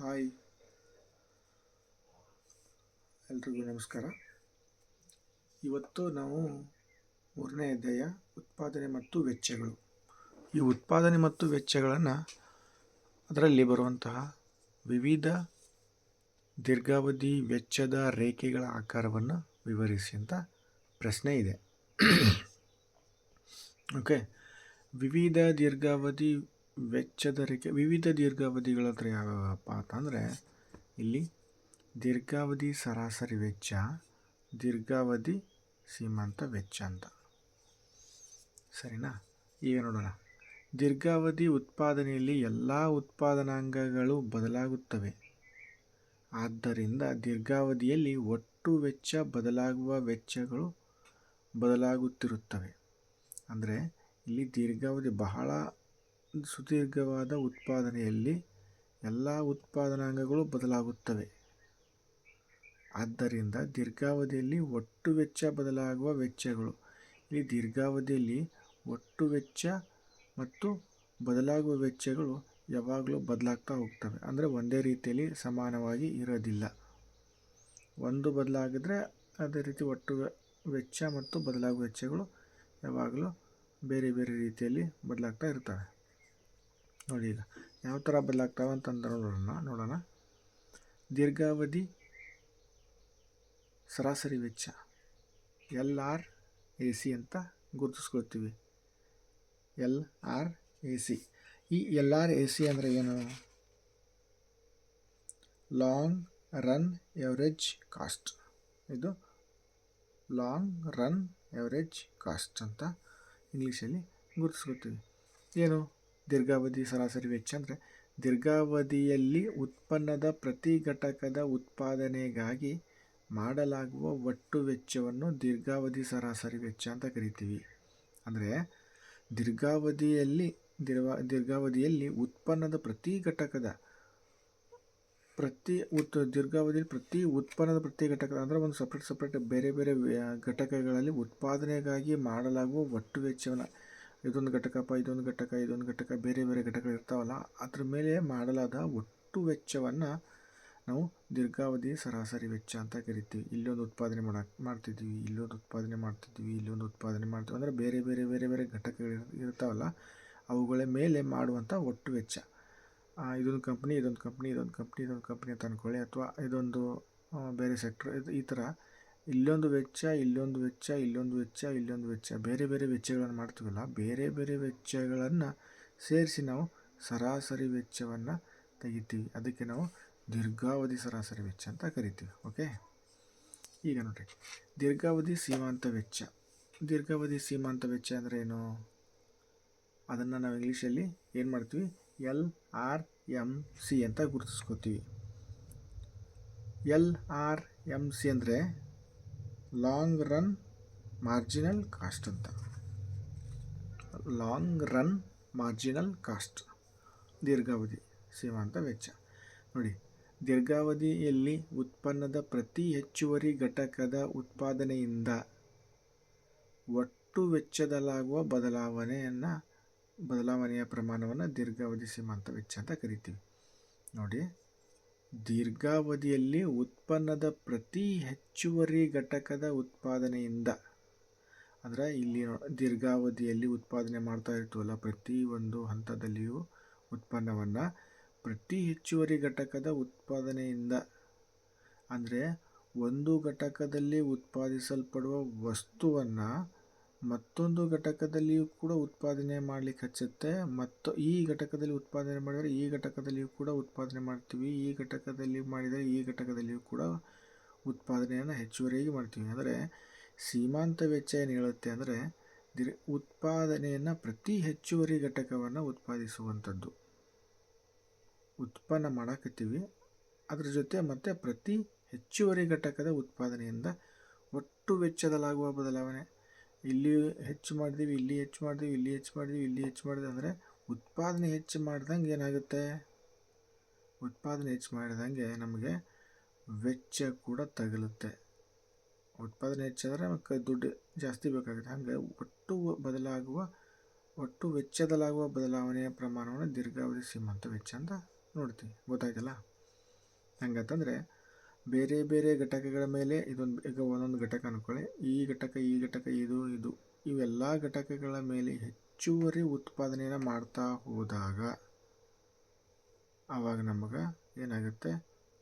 Hi. ಎಲ್ರಿಗೂ ನಮಸ್ಕಾರ. ಇವತ್ತು ನಾವು ಮೂರನೇ ಅಧ್ಯಾಯ, ಉತ್ಪಾದನೆ ಮತ್ತು ವೆಚ್ಚಗಳು. ಈ ಉತ್ಪಾದನೆ ಮತ್ತು ವೆಚ್ಚಗಳನ್ನು ಅದರಲ್ಲಿ ಬರುವಂತಹ ವಿವಿಧ ದೀರ್ಘಾವಧಿ ವೆಚ್ಚದ ರೇಖೆಗಳ ಆಕಾರವನ್ನು ವಿವರಿಸಿ ಅಂತ ಪ್ರಶ್ನೆ ಇದೆ. ಓಕೆ ವಿವಿಧ ದೀರ್ಘಾವಧಿ ವೆಚ್ಚದ ರೇಖೆ ವಿವಿಧ ದೀರ್ಘಾವಧಿಗಳ ಹತ್ರ ಯಾವ್ಯಾವಪ್ಪ ಅಂತಂದರೆ ಇಲ್ಲಿ ದೀರ್ಘಾವಧಿ, ಸರಾಸರಿ ವೆಚ್ಚ, ದೀರ್ಘಾವಧಿ, ಸೀಮಂತ ವೆಚ್ಚ ಅಂತ. ಸರಿನಾ? ಈಗ ನೋಡೋಣ. ದೀರ್ಘಾವಧಿ ಉತ್ಪಾದನೆಯಲ್ಲಿ ಎಲ್ಲ ಉತ್ಪಾದನಾಂಗಗಳು ಬದಲಾಗುತ್ತವೆ. ಆದ್ದರಿಂದ ದೀರ್ಘಾವಧಿಯಲ್ಲಿ ಒಟ್ಟು ವೆಚ್ಚ ಬದಲಾಗುವ ವೆಚ್ಚಗಳು ಬದಲಾಗುತ್ತಿರುತ್ತವೆ. ಅಂದರೆ ಇಲ್ಲಿ ದೀರ್ಘಾವಧಿ ಬಹಳ ಸುದೀರ್ಘವಾದ ಉತ್ಪಾದನೆಯಲ್ಲಿ ಎಲ್ಲ ಉತ್ಪಾದನಾಂಗಗಳು ಬದಲಾಗುತ್ತವೆ. ಆದ್ದರಿಂದ ದೀರ್ಘಾವಧಿಯಲ್ಲಿ ಒಟ್ಟು ವೆಚ್ಚ ಬದಲಾಗುವ ವೆಚ್ಚಗಳು. ಈ ದೀರ್ಘಾವಧಿಯಲ್ಲಿ ಒಟ್ಟು ವೆಚ್ಚ ಮತ್ತು ಬದಲಾಗುವ ವೆಚ್ಚಗಳು ಯಾವಾಗಲೂ ಬದಲಾಗ್ತಾ ಹೋಗ್ತವೆ. ಅಂದರೆ ಒಂದೇ ರೀತಿಯಲ್ಲಿ ಸಮಾನವಾಗಿ ಇರೋದಿಲ್ಲ. ಒಂದು ಬದಲಾಗಿದ್ರೆ ಅದೇ ರೀತಿ ಒಟ್ಟು ವೆಚ್ಚ ಮತ್ತು ಬದಲಾಗುವ ವೆಚ್ಚಗಳು ಯಾವಾಗಲೂ ಬೇರೆ ಬೇರೆ ರೀತಿಯಲ್ಲಿ ಬದಲಾಗ್ತಾ ಇರ್ತವೆ. ನೋಡಿ ಈಗ, ಯಾವ ಥರ ಬದಲಾಗ್ತಾವೆ ಅಂತಂದ್ರೆ ನೋಡೋಣ ನೋಡೋಣ. ದೀರ್ಘಾವಧಿ, ಸರಾಸರಿ ವೆಚ್ಚ, ಎಲ್ ಆರ್ ಎ ಸಿ ಅಂತ ಗುರುತಿಸ್ಕೊಳ್ತೀವಿ. L R A C. ಈ ಎಲ್ ಆರ್ ಎ ಸಿ ಅಂದರೆ ಏನು? Long run average cost. ಇದು ಲಾಂಗ್ ರನ್ ಎವರೇಜ್ ಕಾಸ್ಟ್ ಅಂತ ಇಂಗ್ಲೀಷಲ್ಲಿ ಗುರುತಿಸ್ಕೊಳ್ತೀವಿ. ಏನು? ದೀರ್ಘಾವಧಿ ಸರಾಸರಿ ವೆಚ್ಚ ಅಂದರೆ ದೀರ್ಘಾವಧಿಯಲ್ಲಿ ಉತ್ಪನ್ನದ ಪ್ರತಿ ಘಟಕದ ಉತ್ಪಾದನೆಗಾಗಿ ಮಾಡಲಾಗುವ ಒಟ್ಟು ವೆಚ್ಚವನ್ನು ದೀರ್ಘಾವಧಿ ಸರಾಸರಿ ವೆಚ್ಚ ಅಂತ ಕರಿತೀವಿ. ಅಂದರೆ ದೀರ್ಘಾವಧಿಯಲ್ಲಿ ದೀರ್ಘ, ದೀರ್ಘಾವಧಿಯಲ್ಲಿ ಉತ್ಪನ್ನದ ಪ್ರತಿ ಘಟಕದ ಪ್ರತಿ ಉತ್, ದೀರ್ಘಾವಧಿಯಲ್ಲಿ ಪ್ರತಿ ಉತ್ಪನ್ನದ ಪ್ರತಿ ಘಟಕ ಅಂದರೆ ಒಂದು ಸಪ್ರೇಟ್ ಸಪ್ರೇಟ್ ಬೇರೆ ಬೇರೆ ಘಟಕಗಳಲ್ಲಿ ಉತ್ಪಾದನೆಗಾಗಿ ಮಾಡಲಾಗುವ ಒಟ್ಟು ವೆಚ್ಚವನ್ನು ಇದೊಂದು ಘಟಕಪ್ಪ ಇದೊಂದು ಘಟಕ ಇದೊಂದು ಘಟಕ, ಬೇರೆ ಬೇರೆ ಘಟಕಗಳು ಇರ್ತಾವಲ್ಲ, ಅದ್ರ ಮೇಲೆ ಮಾಡಲಾದ ಒಟ್ಟು ವೆಚ್ಚವನ್ನು ನಾವು ದೀರ್ಘಾವಧಿ ಸರಾಸರಿ ವೆಚ್ಚ ಅಂತ ಕರಿತೀವಿ. ಇಲ್ಲೊಂದು ಉತ್ಪಾದನೆ ಮಾಡಕ್ಕೆ ಮಾಡ್ತಿದ್ದೀವಿ, ಇಲ್ಲೊಂದು ಉತ್ಪಾದನೆ ಮಾಡ್ತಿದ್ದೀವಿ, ಇಲ್ಲೊಂದು ಉತ್ಪಾದನೆ ಮಾಡ್ತೀವಿ ಅಂದರೆ ಬೇರೆ ಬೇರೆ ಬೇರೆ ಬೇರೆ ಘಟಕಗಳು ಇರ್ತಾವಲ್ಲ, ಅವುಗಳ ಮೇಲೆ ಮಾಡುವಂಥ ಒಟ್ಟು ವೆಚ್ಚ. ಇದೊಂದು ಕಂಪ್ನಿ ಇದೊಂದು ಕಂಪ್ನಿ ಇದೊಂದು ಕಂಪ್ನಿ ಇದೊಂದು ಕಂಪ್ನಿ ಅಂತ ಅಂದ್ಕೊಳ್ಳಿ ಅಥವಾ ಇದೊಂದು ಬೇರೆ ಸೆಕ್ಟ್ರ್, ಇದು ಈ ಥರ ಇಲ್ಲೊಂದು ವೆಚ್ಚ ಇಲ್ಲೊಂದು ವೆಚ್ಚ ಇಲ್ಲೊಂದು ವೆಚ್ಚ ಇಲ್ಲೊಂದು ವೆಚ್ಚ. ಬೇರೆ ಬೇರೆ ವೆಚ್ಚಗಳನ್ನು ಮಾಡ್ತೀವಲ್ಲ, ಬೇರೆ ಬೇರೆ ವೆಚ್ಚಗಳನ್ನು ಸೇರಿಸಿ ನಾವು ಸರಾಸರಿ ವೆಚ್ಚವನ್ನು ತೆಗಿತೀವಿ. ಅದಕ್ಕೆ ನಾವು ದೀರ್ಘಾವಧಿ ಸರಾಸರಿ ವೆಚ್ಚ ಅಂತ ಕರಿತೀವಿ ಓಕೆ ಈಗ ನೋಡಿರಿ, ದೀರ್ಘಾವಧಿ ಸೀಮಾಂತ ವೆಚ್ಚ. ದೀರ್ಘಾವಧಿ ಸೀಮಾಂತ ವೆಚ್ಚ ಅಂದರೆ ಏನು? ಅದನ್ನು ನಾವು ಇಂಗ್ಲೀಷಲ್ಲಿ ಏನು ಮಾಡ್ತೀವಿ? ಎಲ್ ಆರ್ ಎಂ ಸಿ ಅಂತ ಗುರುತಿಸ್ಕೋತೀವಿ. ಎಲ್ ಆರ್ ಎಂ ಸಿ ಅಂದರೆ ಲಾಂಗ್ ರನ್, ಮಾರ್ಜಿನಲ್ ಕಾಸ್ಟ್ ಅಂತ. Long run, marginal cost. ದೀರ್ಘಾವಧಿ ಸೀಮಾಂತ ವೆಚ್ಚ. ನೋಡಿ, ದೀರ್ಘಾವಧಿಯಲ್ಲಿ ಉತ್ಪನ್ನದ ಪ್ರತಿ ಹೆಚ್ಚುವರಿ ಘಟಕದ ಉತ್ಪಾದನೆಯಿಂದ ಒಟ್ಟು ವೆಚ್ಚದಲ್ಲಾಗುವ ಬದಲಾವಣೆಯನ್ನು, ಬದಲಾವಣೆಯ ಪ್ರಮಾಣವನ್ನು ದೀರ್ಘಾವಧಿ ಸೀಮಾಂತ ವೆಚ್ಚ ಅಂತ ಕರಿತೀವಿ. ನೋಡಿ ದೀರ್ಘಾವಧಿಯಲ್ಲಿ ಉತ್ಪನ್ನದ ಪ್ರತಿ ಹೆಚ್ಚುವರಿ ಘಟಕದ ಉತ್ಪಾದನೆಯಿಂದ, ಅಂದರೆ ಇಲ್ಲಿ ದೀರ್ಘಾವಧಿಯಲ್ಲಿ ಉತ್ಪಾದನೆ ಮಾಡ್ತಾ ಇರ್ತೀವಲ್ಲ, ಪ್ರತಿ ಒಂದು ಹಂತದಲ್ಲಿಯೂ ಉತ್ಪನ್ನವನ್ನು, ಪ್ರತಿ ಹೆಚ್ಚುವರಿ ಘಟಕದ ಉತ್ಪಾದನೆಯಿಂದ, ಅಂದರೆ ಒಂದು ಘಟಕದಲ್ಲಿ ಉತ್ಪಾದಿಸಲ್ಪಡುವ ವಸ್ತುವನ್ನು ಮತ್ತೊಂದು ಘಟಕದಲ್ಲಿಯೂ ಕೂಡ ಉತ್ಪಾದನೆ ಮಾಡಲಿಕ್ಕೆ ಹಚ್ಚುತ್ತೆ. ಮತ್ತು ಈ ಘಟಕದಲ್ಲಿ ಉತ್ಪಾದನೆ ಮಾಡಿದರೆ ಈ ಘಟಕದಲ್ಲಿಯೂ ಕೂಡ ಉತ್ಪಾದನೆ ಮಾಡ್ತೀವಿ. ಈ ಘಟಕದಲ್ಲಿ ಮಾಡಿದರೆ ಈ ಘಟಕದಲ್ಲಿಯೂ ಕೂಡ ಉತ್ಪಾದನೆಯನ್ನು ಹೆಚ್ಚುವರಿಯಾಗಿ ಮಾಡ್ತೀವಿ. ಅಂದರೆ ಸೀಮಾಂತ ವೆಚ್ಚ ಏನು ಹೇಳುತ್ತೆ ಅಂದರೆ ದಿರ್, ಉತ್ಪಾದನೆಯನ್ನು ಪ್ರತಿ ಹೆಚ್ಚುವರಿ ಘಟಕವನ್ನು ಉತ್ಪಾದಿಸುವಂಥದ್ದು. ಉತ್ಪನ್ನ ಮಾಡಾಕತ್ತೀವಿ. ಅದ್ರ ಜೊತೆ ಮತ್ತು ಪ್ರತಿ ಹೆಚ್ಚುವರಿ ಘಟಕದ ಉತ್ಪಾದನೆಯಿಂದ ಒಟ್ಟು ವೆಚ್ಚದಲ್ಲಾಗುವ ಬದಲಾವಣೆ ಇಲ್ಲಿ ಹೆಚ್ಚು ಮಾಡಿದೀವಿ, ಇಲ್ಲಿ ಹೆಚ್ಚು ಮಾಡಿದೀವಿ, ಇಲ್ಲಿ ಹೆಚ್ಚು ಮಾಡಿದೀವಿ, ಇಲ್ಲಿ ಹೆಚ್ಚು ಮಾಡಿದೆ ಅಂದರೆ ಉತ್ಪಾದನೆ ಹೆಚ್ಚು ಮಾಡ್ದಂಗೆ ಏನಾಗುತ್ತೆ? ಉತ್ಪಾದನೆ ಹೆಚ್ಚು ಮಾಡಿದಂಗೆ ನಮಗೆ ವೆಚ್ಚ ಕೂಡ ತಗಲುತ್ತೆ. ಉತ್ಪಾದನೆ ಹೆಚ್ಚಾದರೆ ನಮಗೆ ದುಡ್ಡು ಜಾಸ್ತಿ ಬೇಕಾಗುತ್ತೆ. ಹಾಗೆ ಒಟ್ಟು ಬದಲಾಗುವ, ಒಟ್ಟು ವೆಚ್ಚದಲ್ಲಾಗುವ ಬದಲಾವಣೆಯ ಪ್ರಮಾಣವನ್ನು ದೀರ್ಘಾವಧಿ ಸೀಮಂತ ವೆಚ್ಚ ಅಂತ ನೋಡ್ತೀವಿ. ಗೊತ್ತಾಯ್ತಲ್ಲ? ಹೆಂಗಂತಂದರೆ ಬೇರೆ ಬೇರೆ ಘಟಕಗಳ ಮೇಲೆ ಇದೊಂದು ಈಗ ಒಂದೊಂದು ಘಟಕ ಅನ್ಕೊಳ್ಳಿ. ಈ ಘಟಕ ಈ ಘಟಕ, ಇದು ಇದು ಇವೆಲ್ಲ ಘಟಕಗಳ ಮೇಲೆ ಹೆಚ್ಚುವರಿ ಉತ್ಪಾದನೆಯನ್ನು ಮಾಡ್ತಾ ಹೋದಾಗ ಆವಾಗ ನಮಗೆ ಏನಾಗುತ್ತೆ?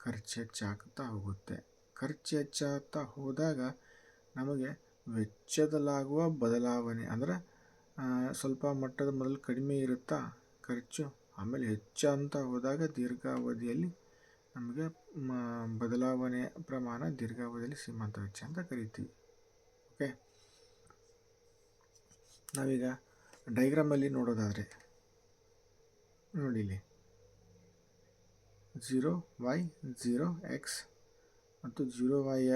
ಖರ್ಚು ಹೆಚ್ಚಾಗ್ತಾ ಹೋಗುತ್ತೆ. ಖರ್ಚು ಹೆಚ್ಚಾಗ್ತಾ ಹೋದಾಗ ನಮಗೆ ವೆಚ್ಚದಲ್ಲಾಗುವ ಬದಲಾವಣೆ ಅಂದರೆ ಸ್ವಲ್ಪ ಮಟ್ಟದ ಮೊದಲು ಕಡಿಮೆ ಇರುತ್ತಾ ಖರ್ಚು ಆಮೇಲೆ ಹೆಚ್ಚಂತ ಹೋದಾಗ ದೀರ್ಘಾವಧಿಯಲ್ಲಿ ನಮಗೆ ಬದಲಾವಣೆ ಪ್ರಮಾಣ ದೀರ್ಘಾವಧಿಯಲ್ಲಿ ಸೀಮಂತ ವೆಚ್ಚ ಅಂತ ಕರಿತೀವಿ. ಓಕೆ ನಾವೀಗ ಡೈಗ್ರಾಮಲ್ಲಿ ನೋಡೋದಾದರೆ ನೋಡಿ ಇಲ್ಲಿ ಝೀರೋ ವೈ ಝೀರೋ ಎಕ್ಸ್ ಮತ್ತು ಜೀರೋ ವೈಯ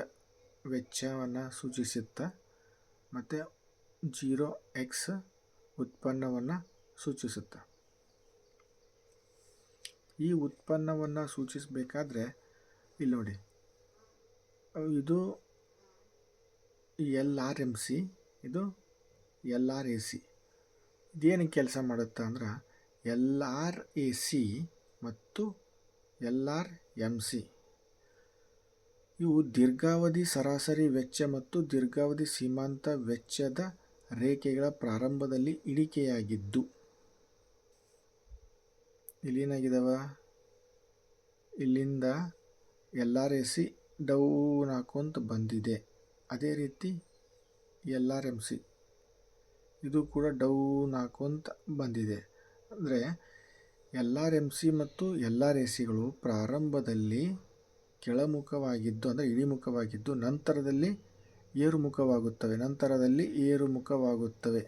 ವೆಚ್ಚವನ್ನು ಸೂಚಿಸುತ್ತಾ, ಮತ್ತು ಝೀರೋ ಎಕ್ಸ್ ಉತ್ಪನ್ನವನ್ನು ಸೂಚಿಸುತ್ತೆ. ಈ ಉತ್ಪನ್ನವನ್ನು ಸೂಚಿಸಬೇಕಾದ್ರೆ, ಇಲ್ಲಿ ನೋಡಿ. ಇದು ಎಲ್ ಆರ್ ಎಂ ಸಿ, ಇದು ಎಲ್ ಆರ್ ಎ ಸಿ. ಇದೇನು ಕೆಲಸ ಮಾಡುತ್ತೆ ಅಂದ್ರೆ, ಎಲ್ ಆರ್ ಎ ಸಿ ಮತ್ತು ಎಲ್ ಆರ್ ಎಂ ಸಿ. ಇವು ದೀರ್ಘಾವಧಿ ಸರಾಸರಿ ವೆಚ್ಚ ಮತ್ತು ದೀರ್ಘಾವಧಿ ಸೀಮಾಂತ ವೆಚ್ಚದ ರೇಖೆಗಳ ಪ್ರಾರಂಭದಲ್ಲಿ ಇಳಿಕೆಯಾಗಿದ್ದು. ಇಲ್ಲೇನಾಗಿದ್ದಾವ ಇಲ್ಲಿಂದ L R A C down ಹಾಕೊಂತ ಬಂದಿದೆ. ಅದೇ ರೀತಿ ಎಲ್ ಆರ್ ಎಂ ಸಿ ಇದು ಕೂಡ ಡೌನ್ ಹಾಕೊಂತ ಬಂದಿದೆ. ಅಂದರೆ ಎಲ್ ಆರ್ ಎಂ ಸಿ ಮತ್ತು ಎಲ್ ಆರ್ ಎ ಸಿಗಳು ಪ್ರಾರಂಭದಲ್ಲಿ ಕೆಳಮುಖವಾಗಿದ್ದು, ಅಂದರೆ ಇಳಿಮುಖವಾಗಿದ್ದು, ನಂತರದಲ್ಲಿ ಏರುಮುಖವಾಗುತ್ತವೆ. ನಂತರದಲ್ಲಿ ಏರುಮುಖವಾಗುತ್ತವೆ.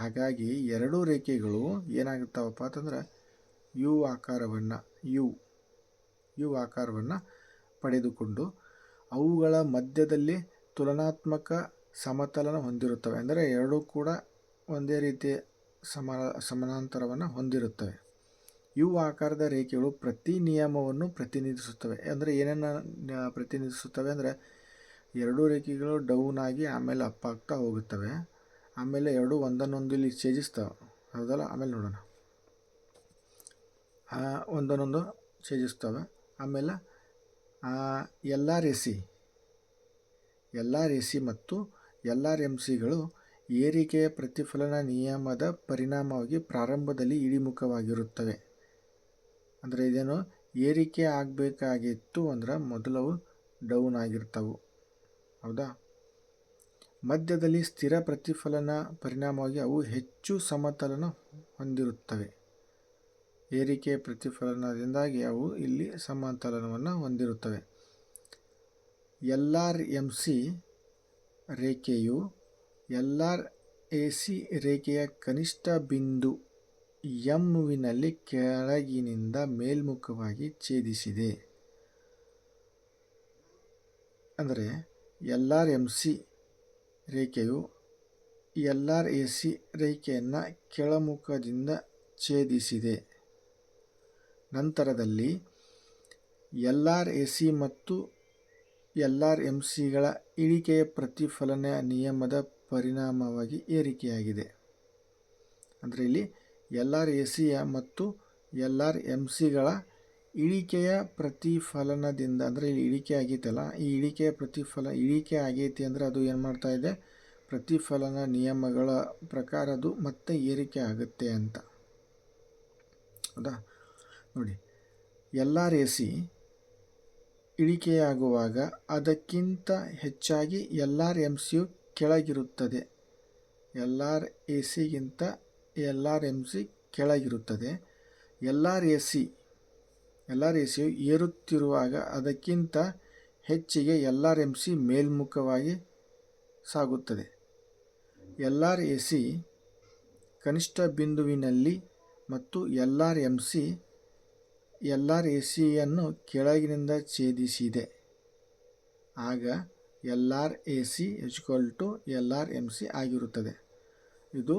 ಹಾಗಾಗಿ ಎರಡೂ ರೇಖೆಗಳು ಏನಾಗುತ್ತವಪ್ಪ ಅಂತಂದ್ರೆ ಯು ಆಕಾರವನ್ನು, ಯು ಯು ಆಕಾರವನ್ನು ಪಡೆದುಕೊಂಡು ಅವುಗಳ ಮಧ್ಯದಲ್ಲಿ ತುಲನಾತ್ಮಕ ಸಮತಲನ ಹೊಂದಿರುತ್ತವೆ. ಅಂದರೆ ಎರಡೂ ಕೂಡ ಒಂದೇ ರೀತಿಯ ಸಮ, ಸಮಾನಾಂತರವನ್ನು ಹೊಂದಿರುತ್ತವೆ. ಯು ಆಕಾರದ ರೇಖೆಗಳು ಪ್ರತಿ ನಿಯಮವನ್ನು ಪ್ರತಿನಿಧಿಸುತ್ತವೆ. ಅಂದರೆ ಏನನ್ನು ಪ್ರತಿನಿಧಿಸುತ್ತವೆ ಅಂದರೆ ಎರಡೂ ರೇಖೆಗಳು ಡೌನ್ ಆಗಿ ಆಮೇಲೆ ಅಪ್ ಆಗ್ತಾ ಹೋಗುತ್ತವೆ. ಆಮೇಲೆ ಎರಡೂ ಒಂದನ್ನೊಂದು ಇಲ್ಲಿ ಹೌದಲ್ಲ? ಆಮೇಲೆ ನೋಡೋಣ. ಒಂದನ್ನೊಂದು ಛೇದಿಸ್ತವೆ. ಆಮೇಲೆ L R A C, L R A C ಮತ್ತು ಎಲ್ ಆರ್ ಎಂ ಸಿಗಳು ಏರಿಕೆಯ ಪ್ರತಿಫಲನ ನಿಯಮದ ಪರಿಣಾಮವಾಗಿ ಪ್ರಾರಂಭದಲ್ಲಿ ಇಳಿಮುಖವಾಗಿರುತ್ತವೆ. ಅಂದರೆ ಇದೇನು? ಏರಿಕೆ ಆಗಬೇಕಾಗಿತ್ತು ಅಂದ್ರೆ ಮೊದಲವು ಡೌನ್ ಆಗಿರ್ತವು. ಹೌದಾ? ಮಧ್ಯದಲ್ಲಿ ಸ್ಥಿರ ಪ್ರತಿಫಲನ ಪರಿಣಾಮವಾಗಿ ಅವು ಹೆಚ್ಚು ಸಮತಲನ ಹೊಂದಿರುತ್ತವೆ. ಏರಿಕೆ ಪ್ರತಿಫಲನದಿಂದಾಗಿ ಅವು ಇಲ್ಲಿ ಸಮತಲನವನ್ನು ಹೊಂದಿರುತ್ತವೆ. ಎಲ್ ಆರ್ ಎಂ ಸಿ ರೇಖೆಯು ಎಲ್ ಆರ್ ಎ ಸಿ ರೇಖೆಯ ಕನಿಷ್ಠ ಬಿಂದು ಎಂವಿನಲ್ಲಿ ಕೆಳಗಿನಿಂದ ಮೇಲ್ಮುಖವಾಗಿ ಛೇದಿಸಿದೆ. ಅಂದರೆ ಎಲ್ ಆರ್ ಎಂ ಸಿ ರೇಖೆಯು ಎಲ್ ಆರ್ ಎ ಸಿ ರೇಖೆಯನ್ನು ಕೆಳಮುಖದಿಂದ ಛೇದಿಸಿದೆ. ನಂತರದಲ್ಲಿ ಎಲ್ ಆರ್ ಎ ಸಿ ಮತ್ತು ಎಲ್ ಆರ್ ಎಂ ಸಿಗಳ ಇಳಿಕೆಯ ಪ್ರತಿಫಲನ ನಿಯಮದ ಪರಿಣಾಮವಾಗಿ ಏರಿಕೆಯಾಗಿದೆ. ಅಂದರೆ ಇಲ್ಲಿ ಎಲ್ ಆರ್ ಎ ಸಿಯ ಮತ್ತು ಎಲ್ ಆರ್ ಎಂ ಸಿಗಳ ಇಳಿಕೆಯ ಪ್ರತಿಫಲನದಿಂದ, ಅಂದರೆ ಇಲ್ಲಿ ಇಳಿಕೆ ಆಗೈತಲ್ಲ ಈ ಇಳಿಕೆಯ ಪ್ರತಿಫಲ, ಇಳಿಕೆ ಆಗೈತಿ ಅಂದರೆ ಅದು ಏನು ಮಾಡ್ತಾ ಇದೆ? ಪ್ರತಿಫಲನ ನಿಯಮಗಳ ಪ್ರಕಾರ ಅದು ಮತ್ತೆ ಏರಿಕೆ ಆಗುತ್ತೆ ಅಂತ. ಹೌದಾ? ನೋಡಿ. ಎಲ್ಲ ಆರ್ ಎ ಸಿ ಇಳಿಕೆಯಾಗುವಾಗ ಅದಕ್ಕಿಂತ ಹೆಚ್ಚಾಗಿ ಎಲ್ ಆರ್ ಎಂ ಸಿಯು ಕೆಳಗಿರುತ್ತದೆ. ಎಲ್ ಆರ್ ಎ ಸಿಗಿಂತ L R M C ಕೆಳಗಿರುತ್ತದೆ. L R A C L R A ಸಿಯು ಏರುತ್ತಿರುವಾಗ ಅದಕ್ಕಿಂತ ಹೆಚ್ಚಿಗೆ ಎಲ್ ಆರ್ ಎಂ ಸಿ ಮೇಲ್ಮುಖವಾಗಿ ಸಾಗುತ್ತದೆ. ಎಲ್ ಆರ್ ಎ ಸಿ ಕನಿಷ್ಠ ಬಿಂದುವಿನಲ್ಲಿ ಮತ್ತು L R M C L R A ಸಿಯನ್ನು ಕೆಳಗಿನಿಂದ ಛೇದಿಸಿದೆ. ಆಗ L R A C equal to L R M C ಆಗಿರುತ್ತದೆ. ಇದು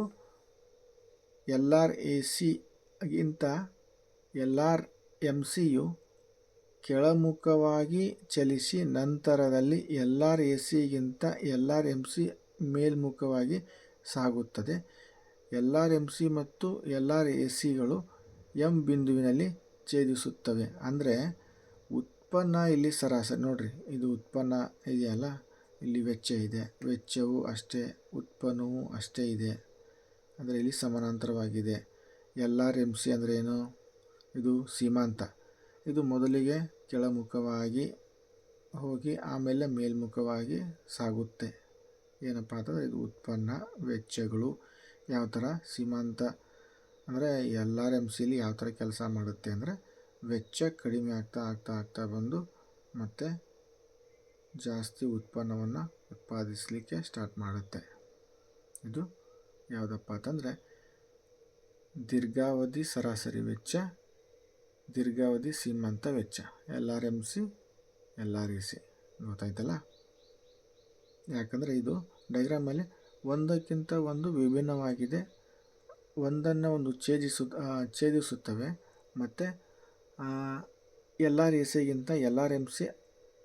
ಎಲ್ ಆರ್ ಎ ಸಿಗಿಂತ ಎಲ್ ಆರ್ ಎಂ ಸಿಯು ಕೆಳಮುಖವಾಗಿ ಚಲಿಸಿ ನಂತರದಲ್ಲಿ ಎಲ್ ಆರ್ ಎ ಸಿಗಿಂತ ಎಲ್ ಆರ್ ಎಂ ಸಿ ಮೇಲ್ಮುಖವಾಗಿ ಸಾಗುತ್ತದೆ. ಎಲ್ ಆರ್ ಎಂ ಸಿ ಮತ್ತು ಎಲ್ ಆರ್ ಎ ಸಿಗಳು ಎಂ ಬಿಂದುವಿನಲ್ಲಿ ಛೇದಿಸುತ್ತವೆ. ಅಂದರೆ ಉತ್ಪನ್ನ ಇಲ್ಲಿ ಸರಾಸರಿ, ನೋಡಿರಿ, ಇದು ಉತ್ಪನ್ನ ಇದೆಯಲ್ಲ? ಇಲ್ಲಿ ವೆಚ್ಚ ಇದೆ. ವೆಚ್ಚವು ಅಷ್ಟೇ, ಉತ್ಪನ್ನವೂ ಅಷ್ಟೇ ಇದೆ. ಅಂದರೆ ಇಲ್ಲಿ ಸಮಾನಾಂತರವಾಗಿದೆ. ಎಲ್ ಆರ್ ಎಂ ಸಿ ಅಂದರೆ ಏನು? ಇದು ಸೀಮಾಂತ. ಇದು ಮೊದಲಿಗೆ ಕೆಳಮುಖವಾಗಿ ಹೋಗಿ ಆಮೇಲೆ ಮೇಲ್ಮುಖವಾಗಿ ಸಾಗುತ್ತೆ. ಏನಪ್ಪ ಅಂತಂದರೆ ಇದು ಉತ್ಪನ್ನ ವೆಚ್ಚಗಳು. ಯಾವ ಥರ? ಸೀಮಾಂತ ಅಂದರೆ ಎಲ್ ಆರ್ ಎಂ ಸಿಲಿ ಯಾವ ಥರ ಕೆಲಸ ಮಾಡುತ್ತೆ ಅಂದರೆ ವೆಚ್ಚ ಕಡಿಮೆ ಆಗ್ತಾ ಆಗ್ತಾ ಆಗ್ತಾ ಬಂದು ಮತ್ತು ಜಾಸ್ತಿ ಉತ್ಪನ್ನವನ್ನು ಉತ್ಪಾದಿಸಲಿಕ್ಕೆ ಸ್ಟಾರ್ಟ್ ಮಾಡುತ್ತೆ. ಇದು ಯಾವುದಪ್ಪ ಅಂತಂದರೆ ದೀರ್ಘಾವಧಿ ಸರಾಸರಿ ವೆಚ್ಚ, ದೀರ್ಘಾವಧಿ ಸೀಮಂತ ವೆಚ್ಚ. L R M C L R E C ಗೊತ್ತಾಯ್ತಲ್ಲ? ಯಾಕಂದರೆ ಇದು ಡೈಗ್ರಾಮಲ್ಲಿ ಒಂದಕ್ಕಿಂತ ಒಂದು ವಿಭಿನ್ನವಾಗಿದೆ. ಒಂದನ್ನು ಒಂದು ಛೇದಿಸು ಛೇದಿಸುತ್ತವೆ. ಮತ್ತು ಎಲ್ ಆರ್ ಎಸ್ ಸಿಗಿಂತ ಎಲ್ ಆರ್ ಎಂ ಸಿ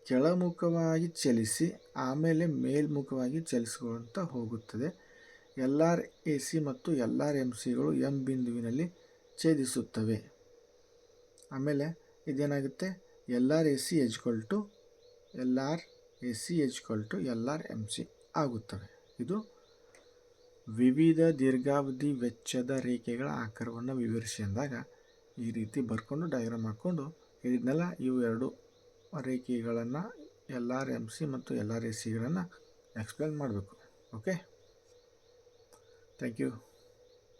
ಕೆಳಮುಖವಾಗಿ ಚಲಿಸಿ, ಆಮೇಲೆ ಮೇಲ್ಮುಖವಾಗಿ ಚಲಿಸಿಕೊಳ್ತಾ ಹೋಗುತ್ತದೆ. ಎಲ್ ಆರ್ ಎ ಸಿ ಮತ್ತು ಎಲ್ ಆರ್ ಎಂ ಸಿಗಳು ಎಂ ಬಿಂದುವಿನಲ್ಲಿ ಛೇದಿಸುತ್ತವೆ. ಆಮೇಲೆ ಇದೇನಾಗುತ್ತೆ? L R A C equal to L R A C equal to L R M C ಆಗುತ್ತವೆ. ಇದು ವಿವಿಧ ದೀರ್ಘಾವಧಿ ವೆಚ್ಚದ ರೇಖೆಗಳ ಆಕಾರವನ್ನು ವಿವರಿಸಿ ಅಂದಾಗ ಈ ರೀತಿ ಬರ್ಕೊಂಡು ಡಯಾಗ್ರಾಮ್ ಹಾಕ್ಕೊಂಡು ಹೇಳಿದ್ನಲ್ಲ ಇವು ಎರಡು ರೇಖೆಗಳನ್ನು ಎಲ್ ಆರ್ ಎಂ ಸಿ ಮತ್ತು ಎಲ್ ಆರ್ ಎ ಸಿಗಳನ್ನು ಎಕ್ಸ್ಪ್ಲೇನ್ ಮಾಡಬೇಕು. Okay thank you